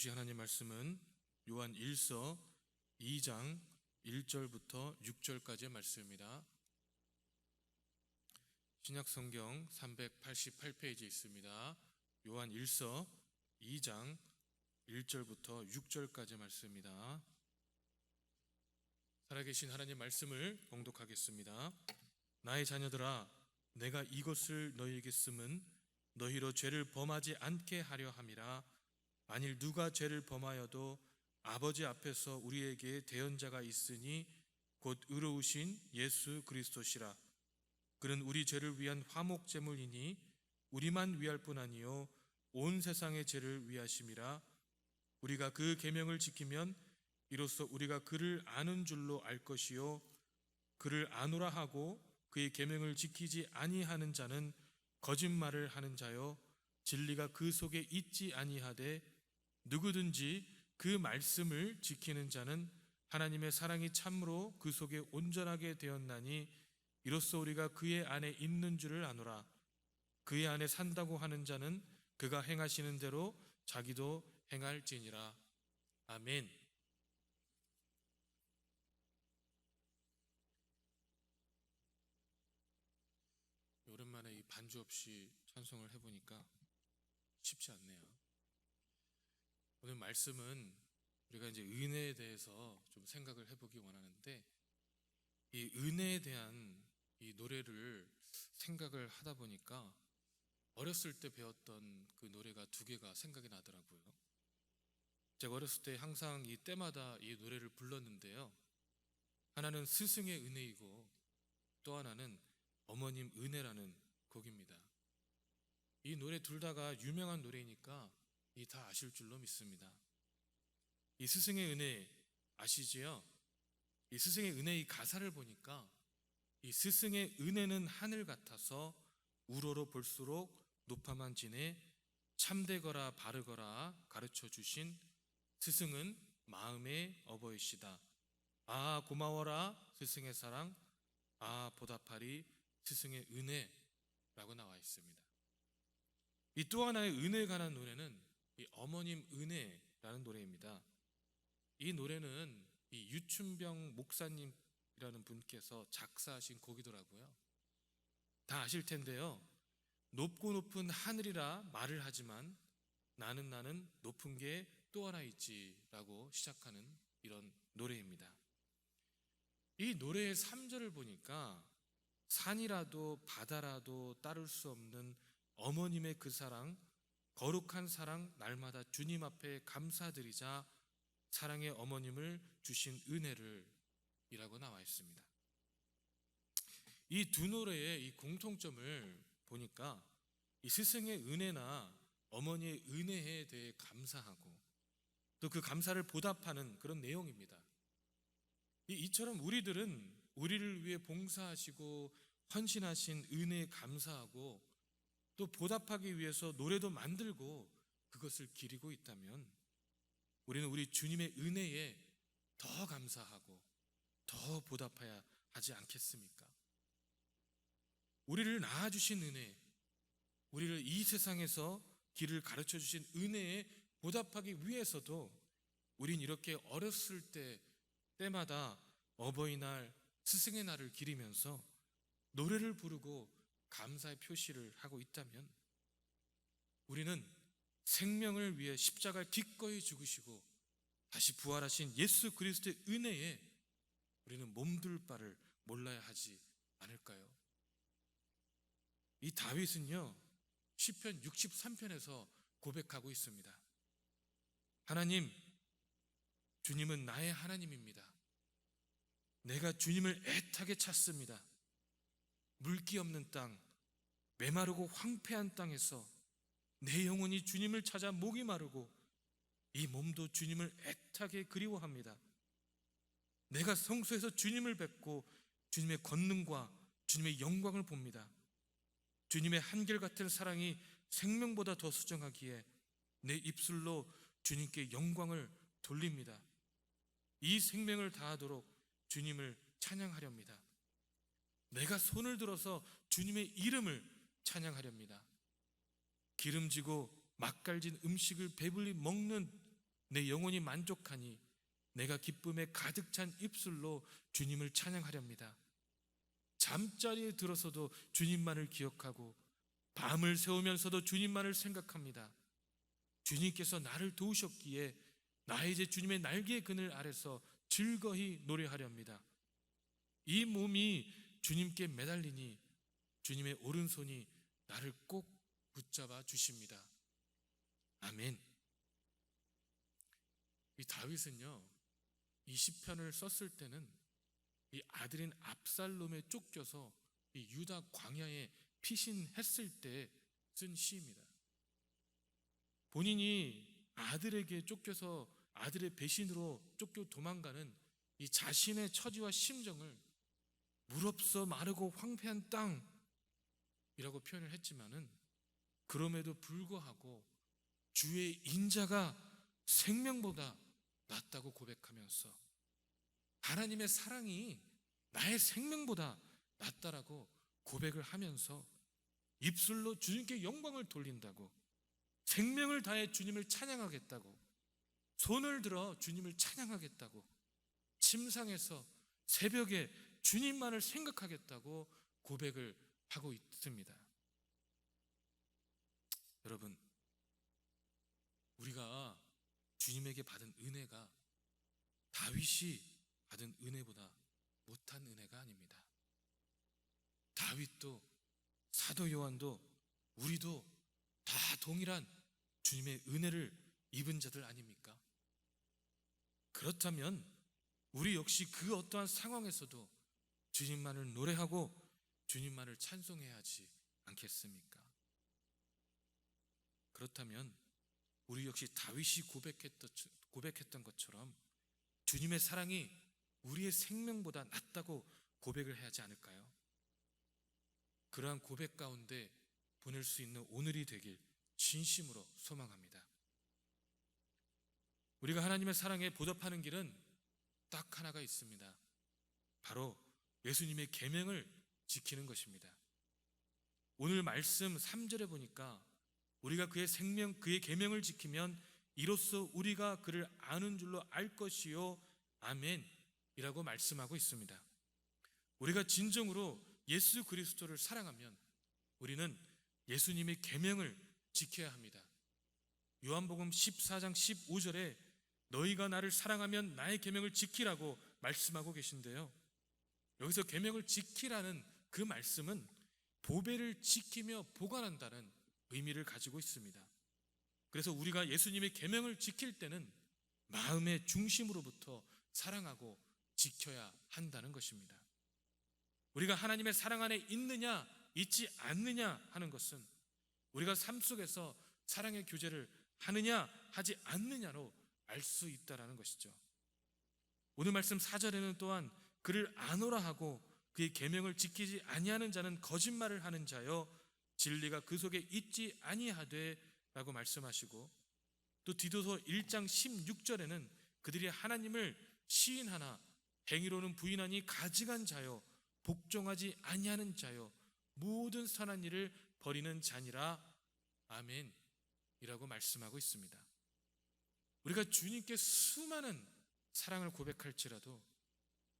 주시 하나님 말씀은 요한 1서 2장 1절부터 6절까지의 말씀입니다. 신약 성경 388페이지에 있습니다. 요한 1서 2장 1절부터 6절까지의 말씀입니다. 살아계신 하나님 말씀을 봉독하겠습니다. 나의 자녀들아 내가 이것을 너희에게 쓰면 너희로 죄를 범하지 않게 하려 함이라 만일 누가 죄를 범하여도 아버지 앞에서 우리에게 대언자가 있으니 곧 의로우신 예수 그리스도시라. 그는 우리 죄를 위한 화목 제물이니 우리만 위할 뿐 아니요 온 세상의 죄를 위하심이라. 우리가 그 계명을 지키면 이로써 우리가 그를 아는 줄로 알 것이요 그를 아노라 하고 그의 계명을 지키지 아니하는 자는 거짓말을 하는 자요 진리가 그 속에 있지 아니하되 누구든지 그 말씀을 지키는 자는 하나님의 사랑이 참으로 그 속에 온전하게 되었나니 이로써 우리가 그의 안에 있는 줄을 아노라 그의 안에 산다고 하는 자는 그가 행하시는 대로 자기도 행할지니라 아멘. 오랜만에 이 반주 없이 찬송을 해보니까 쉽지 않네요. 오늘 말씀은 우리가 이제 은혜에 대해서 좀 생각을 해보기 원하는데 이 은혜에 대한 이 노래를 생각을 하다 보니까 어렸을 때 배웠던 그 노래가 두 개가 생각이 나더라고요. 제가 어렸을 때 항상 이 때마다 이 노래를 불렀는데요. 하나는 스승의 은혜이고 또 하나는 어머님 은혜라는 곡입니다. 이 노래 둘 다가 유명한 노래이니까 이 다 아실 줄로 믿습니다. 이 스승의 은혜 아시지요? 이 스승의 은혜의 가사를 보니까 이 스승의 은혜는 하늘 같아서 우러러 볼수록 높아만 지내 참되거라 바르거라 가르쳐 주신 스승은 마음의 어버이시다. 아 고마워라 스승의 사랑 아 보답하리 스승의 은혜라고 나와 있습니다. 이 또 하나의 은혜에 관한 노래는 이 어머님 은혜라는 노래입니다. 이 노래는 이 유춘병 목사님이라는 분께서 작사하신 곡이더라고요. 다 아실 텐데요. 높고 높은 하늘이라 말을 하지만 나는 나는 높은 게 또 하나 있지라고 시작하는 이런 노래입니다. 이 노래의 3절을 보니까 산이라도 바다라도 따를 수 없는 어머님의 그 사랑, 거룩한 사랑 날마다 주님 앞에 감사드리자 사랑의 어머님을 주신 은혜를 이라고 나와 있습니다. 이 두 노래의 이 공통점을 보니까 이 스승의 은혜나 어머니의 은혜에 대해 감사하고 또 그 감사를 보답하는 그런 내용입니다. 이- 이처럼 우리들은 우리를 위해 봉사하시고 헌신하신 은혜에 감사하고 또 보답하기 위해서 노래도 만들고 그것을 기리고 있다면 우리는 우리 주님의 은혜에 더 감사하고 더 보답해야 하지 않겠습니까? 우리를 낳아주신 은혜, 우리를 이 세상에서 길을 가르쳐 주신 은혜에 보답하기 위해서도 우린 이렇게 어렸을 때 때마다 어버이날, 스승의 날을 기리면서 노래를 부르고 감사의 표시를 하고 있다면 우리는 생명을 위해 십자가를 기꺼이 죽으시고 다시 부활하신 예수 그리스도의 은혜에 우리는 몸둘 바를 몰라야 하지 않을까요? 이 다윗은요 시편 63편에서 고백하고 있습니다. 하나님, 주님은 나의 하나님입니다. 내가 주님을 애타게 찾습니다. 물기 없는 땅, 메마르고 황폐한 땅에서 내 영혼이 주님을 찾아 목이 마르고 이 몸도 주님을 애타게 그리워합니다. 내가 성소에서 주님을 뵙고 주님의 권능과 주님의 영광을 봅니다. 주님의 한결같은 사랑이 생명보다 더 수정하기에 내 입술로 주님께 영광을 돌립니다. 이 생명을 다하도록 주님을 찬양하렵니다. 내가 손을 들어서 주님의 이름을 찬양하렵니다. 기름지고 맛깔진 음식을 배불리 먹는 내 영혼이 만족하니 내가 기쁨에 가득 찬 입술로 주님을 찬양하렵니다. 잠자리에 들어서도 주님만을 기억하고 밤을 새우면서도 주님만을 생각합니다. 주님께서 나를 도우셨기에 나 이제 주님의 날개 그늘 아래서 즐거이 노래하렵니다. 이 몸이 주님께 매달리니 주님의 오른손이 나를 꼭 붙잡아 주십니다. 아멘. 이 다윗은요, 이 시편을 썼을 때는 이 아들인 압살롬에 쫓겨서 이 유다 광야에 피신했을 때 쓴 시입니다. 본인이 아들에게 쫓겨서 아들의 배신으로 쫓겨 도망가는 이 자신의 처지와 심정을 물없어 마르고 황폐한 땅이라고 표현을 했지만은 그럼에도 불구하고 주의 인자가 생명보다 낫다고 고백하면서 하나님의 사랑이 나의 생명보다 낫다라고 고백을 하면서 입술로 주님께 영광을 돌린다고 생명을 다해 주님을 찬양하겠다고 손을 들어 주님을 찬양하겠다고 침상에서 새벽에 주님만을 생각하겠다고 고백을 하고 있습니다. 여러분, 우리가 주님에게 받은 은혜가 다윗이 받은 은혜보다 못한 은혜가 아닙니다. 다윗도 사도 요한도 우리도 다 동일한 주님의 은혜를 입은 자들 아닙니까? 그렇다면 우리 역시 그 어떠한 상황에서도 주님만을 노래하고 주님만을 찬송해야 하지 않겠습니까? 그렇다면 우리 역시 다윗이 고백했던 것처럼 주님의 사랑이 우리의 생명보다 낫다고 고백을 해야 하지 않을까요? 그러한 고백 가운데 보낼 수 있는 오늘이 되길 진심으로 소망합니다. 우리가 하나님의 사랑에 보답하는 길은 딱 하나가 있습니다. 바로 예수님의 계명을 지키는 것입니다. 오늘 말씀 3절에 보니까 우리가 그의 생명 그의 계명을 지키면 이로써 우리가 그를 아는 줄로 알 것이요 아멘이라고 말씀하고 있습니다. 우리가 진정으로 예수 그리스도를 사랑하면 우리는 예수님의 계명을 지켜야 합니다. 요한복음 14장 15절에 너희가 나를 사랑하면 나의 계명을 지키라고 말씀하고 계신데요. 여기서 계명을 지키라는 그 말씀은 보배를 지키며 보관한다는 의미를 가지고 있습니다. 그래서 우리가 예수님의 계명을 지킬 때는 마음의 중심으로부터 사랑하고 지켜야 한다는 것입니다. 우리가 하나님의 사랑 안에 있느냐, 있지 않느냐 하는 것은 우리가 삶 속에서 사랑의 교제를 하느냐, 하지 않느냐로 알 수 있다라는 것이죠. 오늘 말씀 4절에는 또한 그를 아노라 하고 그의 계명을 지키지 아니하는 자는 거짓말을 하는 자요 진리가 그 속에 있지 아니하되라고 말씀하시고 또 디도서 1장 16절에는 그들이 하나님을 시인하나 행위로는 부인하니 가증한 자요 복종하지 아니하는 자요 모든 선한 일을 버리는 자니라 아멘이라고 말씀하고 있습니다. 우리가 주님께 수많은 사랑을 고백할지라도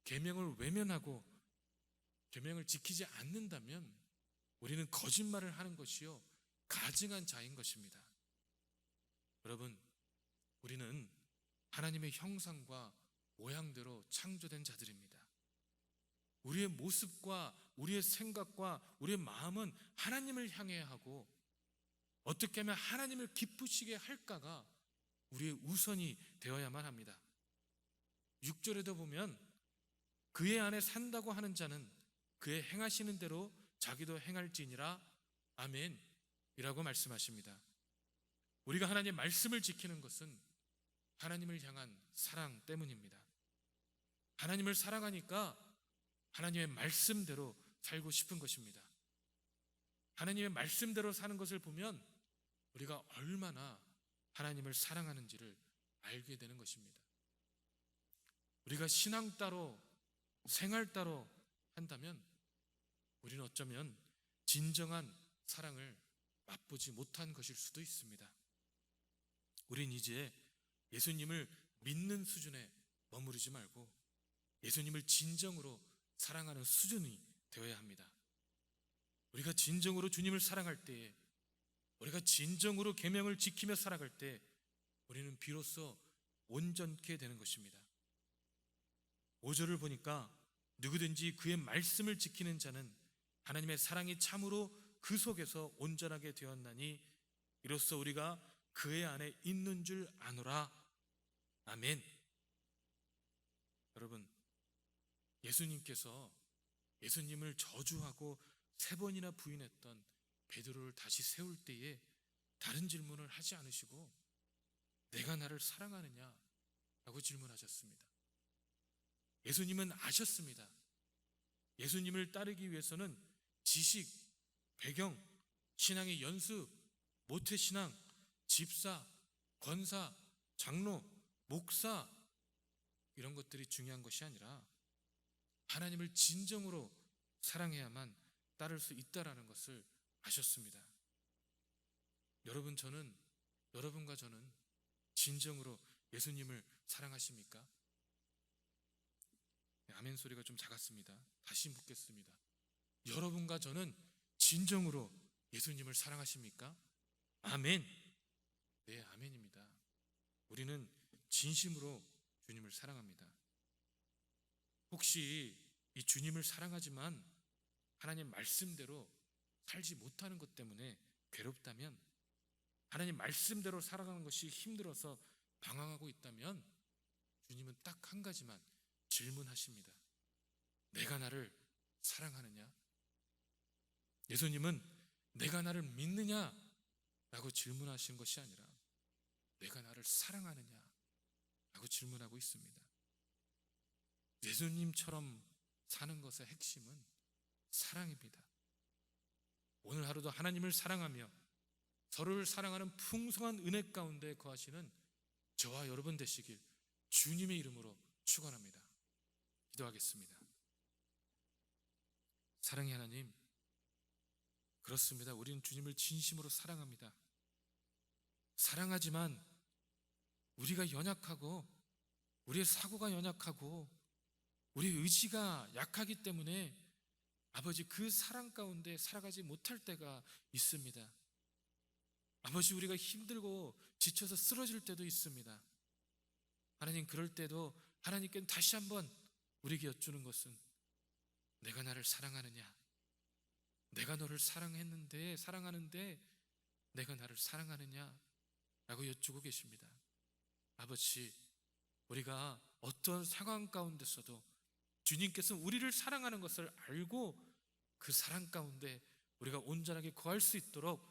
계명을 외면하고 계명을 지키지 않는다면 우리는 거짓말을 하는 것이요 가증한 자인 것입니다. 여러분, 우리는 하나님의 형상과 모양대로 창조된 자들입니다. 우리의 모습과 우리의 생각과 우리의 마음은 하나님을 향해야 하고 어떻게 하면 하나님을 기쁘시게 할까가 우리의 우선이 되어야만 합니다. 6절에도 보면 그의 안에 산다고 하는 자는 그의 행하시는 대로 자기도 행할지니라 아멘 이라고 말씀하십니다. 우리가 하나님의 말씀을 지키는 것은 하나님을 향한 사랑 때문입니다. 하나님을 사랑하니까 하나님의 말씀대로 살고 싶은 것입니다. 하나님의 말씀대로 사는 것을 보면 우리가 얼마나 하나님을 사랑하는지를 알게 되는 것입니다. 우리가 신앙 따로 생활 따로 한다면 우리는 어쩌면 진정한 사랑을 맛보지 못한 것일 수도 있습니다. 우린 이제 예수님을 믿는 수준에 머무르지 말고 예수님을 진정으로 사랑하는 수준이 되어야 합니다. 우리가 진정으로 주님을 사랑할 때에 우리가 진정으로 계명을 지키며 살아갈 때 우리는 비로소 온전케 되는 것입니다. 5절을 보니까 누구든지 그의 말씀을 지키는 자는 하나님의 사랑이 참으로 그 속에서 온전하게 되었나니 이로써 우리가 그의 안에 있는 줄 아노라. 아멘. 여러분, 예수님께서 예수님을 저주하고 세 번이나 부인했던 베드로를 다시 세울 때에 다른 질문을 하지 않으시고 내가 나를 사랑하느냐? 라고 질문하셨습니다. 예수님은 아셨습니다. 예수님을 따르기 위해서는 지식, 배경, 신앙의 연수, 모태신앙, 집사, 권사, 장로, 목사 이런 것들이 중요한 것이 아니라 하나님을 진정으로 사랑해야만 따를 수 있다라는 것을 아셨습니다. 여러분 저는 여러분과 저는 진정으로 예수님을 사랑하십니까? 네, 아멘 소리가 좀 작았습니다. 다시 묻겠습니다. 여러분과 저는 진정으로 예수님을 사랑하십니까? 아멘. 네, 아멘입니다. 우리는 진심으로 주님을 사랑합니다. 혹시 이 주님을 사랑하지만 하나님 말씀대로 살지 못하는 것 때문에 괴롭다면 하나님 말씀대로 살아가는 것이 힘들어서 방황하고 있다면 주님은 딱 한 가지만 질문하십니다. 내가 나를 사랑하느냐? 예수님은 내가 나를 믿느냐? 라고 질문하신 것이 아니라 내가 나를 사랑하느냐? 라고 질문하고 있습니다. 예수님처럼 사는 것의 핵심은 사랑입니다. 오늘 하루도 하나님을 사랑하며 서로를 사랑하는 풍성한 은혜 가운데 거하시는 저와 여러분 되시길 주님의 이름으로 축원합니다. 기도하겠습니다. 사랑의 하나님, 그렇습니다. 우리는 주님을 진심으로 사랑합니다. 사랑하지만 우리가 연약하고 우리의 사고가 연약하고 우리의 의지가 약하기 때문에 아버지 그 사랑 가운데 살아가지 못할 때가 있습니다. 아버지 우리가 힘들고 지쳐서 쓰러질 때도 있습니다. 하나님 그럴 때도 하나님께는 다시 한번 우리에게 여쭈는 것은 내가 나를 사랑하느냐? 내가 너를 사랑했는데 사랑하는데 내가 나를 사랑하느냐? 라고 여쭈고 계십니다. 아버지 우리가 어떤 상황 가운데서도 주님께서 우리를 사랑하는 것을 알고 그 사랑 가운데 우리가 온전하게 거할 수 있도록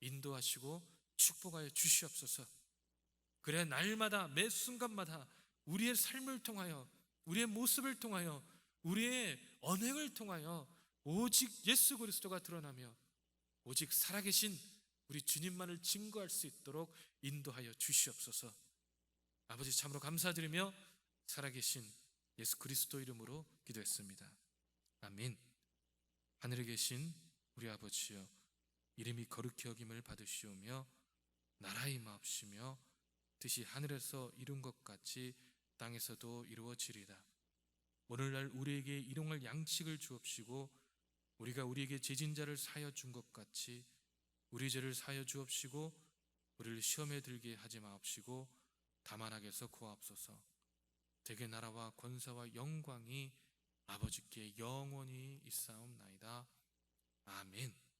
인도하시고 축복하여 주시옵소서. 그래 날마다 매 순간마다 우리의 삶을 통하여 우리의 모습을 통하여 우리의 언행을 통하여 오직 예수 그리스도가 드러나며 오직 살아계신 우리 주님만을 증거할 수 있도록 인도하여 주시옵소서. 아버지 참으로 감사드리며 살아계신 예수 그리스도 이름으로 기도했습니다. 아멘. 하늘에 계신 우리 아버지여 이름이 거룩히 여김을 받으시오며 나라의 마옵시며 뜻이 하늘에서 이룬 것 같이 땅에서도 이루어지리다. 오늘날 우리에게 일용할 양식을 주옵시고 우리가 우리에게 제진자를 사여 준 것 같이 우리 죄를 사여 주옵시고 우리를 시험에 들게 하지 마옵시고 다만 악에서 구하옵소서. 대개 나라와 권사와 영광이 아버지께 영원히 있사옵나이다. 아멘.